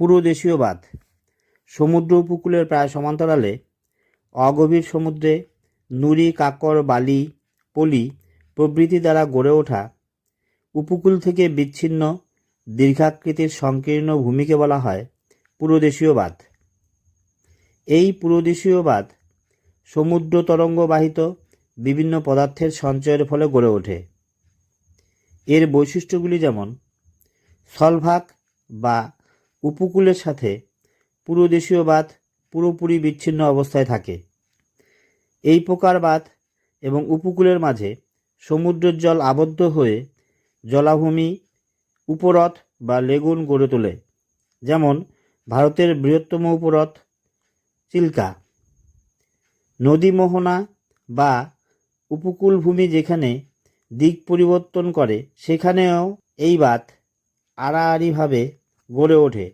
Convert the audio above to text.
পুরোদেশীয় বাঁধ। সমুদ্র উপকূলের প্রায় সমান্তরালে অগভীর সমুদ্রে নুড়ি কাকর বালি, পলি প্রভৃতি দ্বারা গড়ে ওঠা উপকূল থেকে বিচ্ছিন্ন দীর্ঘাকৃতির সংকীর্ণ ভূমিকে বলা হয় পুরোদেশীয় বাঁধ। এই পুরোদেশীয় বাঁধ সমুদ্র তরঙ্গবাহিত বিভিন্ন পদার্থের সঞ্চয়ের ফলে গড়ে ওঠে। এর বৈশিষ্ট্যগুলি যেমন স্থলভাগ বা উপকূলের সাথে পুরোদেশীয় বাঁধ পুরোপুরি বিচ্ছিন্ন অবস্থায় থাকে। এই প্রকার বাঁধ এবং উপকূলের মাঝে সমুদ্রের জল আবদ্ধ হয়ে জলাভূমি উপহ্রদ বা লেগুন গড়ে তোলে, যেমন ভারতের বৃহত্তম উপহ্রদ চিল্কা। নদী মোহনা বা উপকূল ভূমি যেখানে দিক পরিবর্তন করে, সেখানেও এই বাঁধ আড়াআড়িভাবে গড়ে ওঠে।